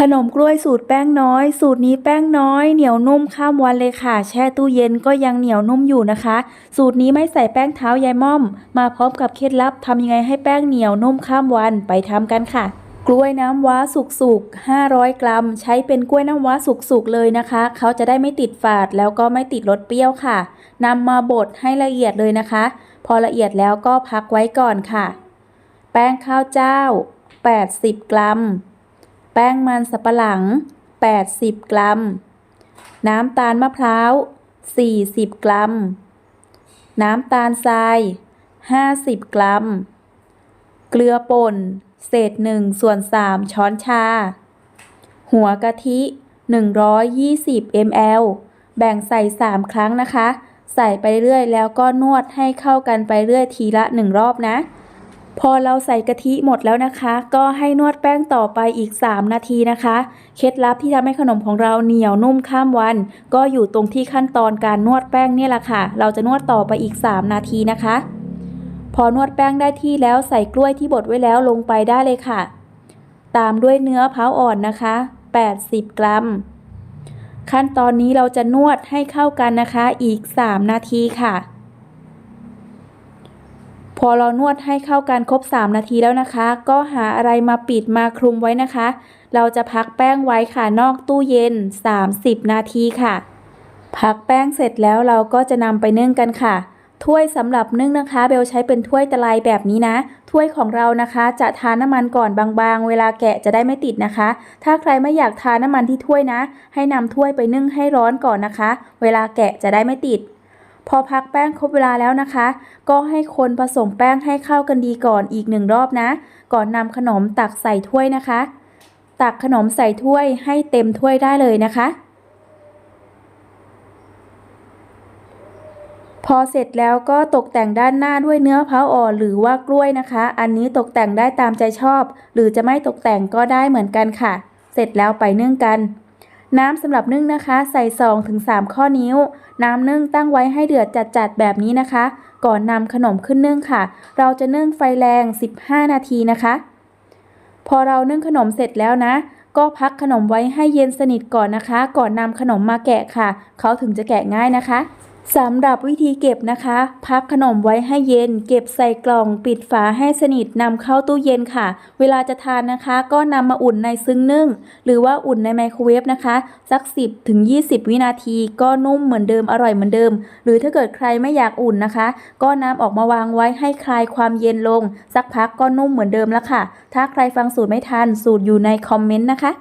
ขนมกล้วยสูตรแป้งน้อย สูตรนี้แป้งน้อย เหนียวนุ่มข้ามวันเลยค่ะ แช่ตู้เย็นก็ยังเหนียวนุ่มอยู่นะคะ สูตรนี้ไม่ใส่แป้งเท้ายายม่อม มาพร้อมกับเคล็ดลับทำยังไงให้แป้งเหนียวนุ่มข้ามวันไปทำกันค่ะกล้วยน้ำว้าสุกๆ500 กรัม ใช้เป็นกล้วยน้ำว้าสุกๆเลยนะคะ เขาจะได้ไม่ติดฝาดแล้วก็ไม่ติดรสเปรี้ยวค่ะนำมาบดให้ละเอียดเลยนะคะ พอละเอียดแล้วก็พักไว้ก่อนค่ะ แป้งข้าวเจ้า 80 กรัม แป้งมันสับปะหลัง 80 กรัม น้ำตาลมะพร้าว 40 กรัม น้ำตาลทราย 50 กรัม เกลือป่น เศษ1ส่วน3ช้อนชา หัวกะทิ 120 ml แบ่งใส่ 3 ครั้งนะคะ ใส่ไปเรื่อยแล้วก็นวดให้เข้ากันไปเรื่อยทีละ 1 รอบนะ พอเราใส่กะทิหมดแล้วนะคะ ก็ให้นวดแป้งต่อไปอีก 3 นาทีนะคะ เคล็ดลับที่ทำให้ขนมของเราเหนียวนุ่มข้ามวัน ก็อยู่ตรงที่ขั้นตอนการนวดแป้งเนี่ยแหละค่ะ เราจะนวดต่อไปอีก 3 นาทีนะคะ พอนวดแป้งได้ที่แล้วใส่กล้วยที่บดไว้แล้วลงไปได้เลยค่ะ ตามด้วยเนื้อเผาอ่อนนะคะ 80 กรัม ขั้นตอนนี้เราจะนวดให้เข้ากันนะคะอีก 3 นาทีค่ะ พอเรานวดให้เข้ากันครบ 3 นาทีแล้วนะคะ ก็หาอะไรมาปิดมาคลุมไว้นะคะ เราจะพักแป้งไว้ค่ะนอกตู้เย็น 30 นาทีค่ะ พักแป้งเสร็จแล้วเราก็จะนำไปนึ่งกันค่ะ ถ้วยสำหรับนึ่งนะคะ เบลใช้เป็นถ้วยตะไลแบบนี้นะ ถ้วยของเรานะคะ จะทาน้ำมันก่อนบางๆ เวลาแกะจะได้ไม่ติดนะคะ ถ้าใครไม่อยากทาน้ำมันที่ถ้วยนะ ให้นำถ้วยไปนึ่งให้ร้อนก่อนนะคะ เวลาแกะจะได้ไม่ติด พอพักแป้งครบเวลาแล้วนะคะ ก็ให้คนผสมแป้งให้เข้ากันดีก่อนอีกหนึ่งรอบนะ ก่อนนำขนมตักใส่ถ้วยนะคะ ตักขนมใส่ถ้วยให้เต็มถ้วยได้เลยนะคะ พอเสร็จแล้วก็ตกแต่งด้านหน้าด้วยเนื้อเผาอ่อนหรือว่ากล้วยนะคะ อันนี้ตกแต่งได้ตามใจชอบ หรือจะไม่ตกแต่งก็ได้เหมือนกันค่ะ เสร็จแล้วไปนึ่งกัน น้ำสำหรับนึ่งนะคะ ใส่2ถึง3ข้อนิ้ว น้ำนึ่งตั้งไว้ให้เดือดจัดๆแบบนี้นะคะ ก่อนนำขนมขึ้นนึ่งค่ะ เราจะนึ่งไฟแรง 15 นาทีนะคะ พอเรานึ่งขนมเสร็จแล้วนะ ก็พักขนมไว้ให้เย็นสนิทก่อนนะคะ ก่อนนำขนมมาแกะค่ะ เขาถึงจะแกะง่ายนะคะ สำหรับวิธีเก็บนะคะ พักขนมไว้ให้เย็น เก็บใส่กล่องปิดฝาให้สนิทนำเข้าตู้เย็นค่ะ เวลาจะทานนะคะ ก็นำมาอุ่นในซึ้งนึ่ง หรือว่าอุ่นในไมโครเวฟนะคะ สัก 10ถึง20 วินาทีก็นุ่มเหมือนเดิมอร่อยเหมือนเดิม หรือถ้าเกิดใครไม่อยากอุ่นนะคะ ก็นำออกมาวางไว้ให้คลายความเย็นลง สักพักก็นุ่มเหมือนเดิมแล้วค่ะ ถ้าใครฟังสูตรไม่ทันสูตรอยู่ในคอมเมนต์นะคะ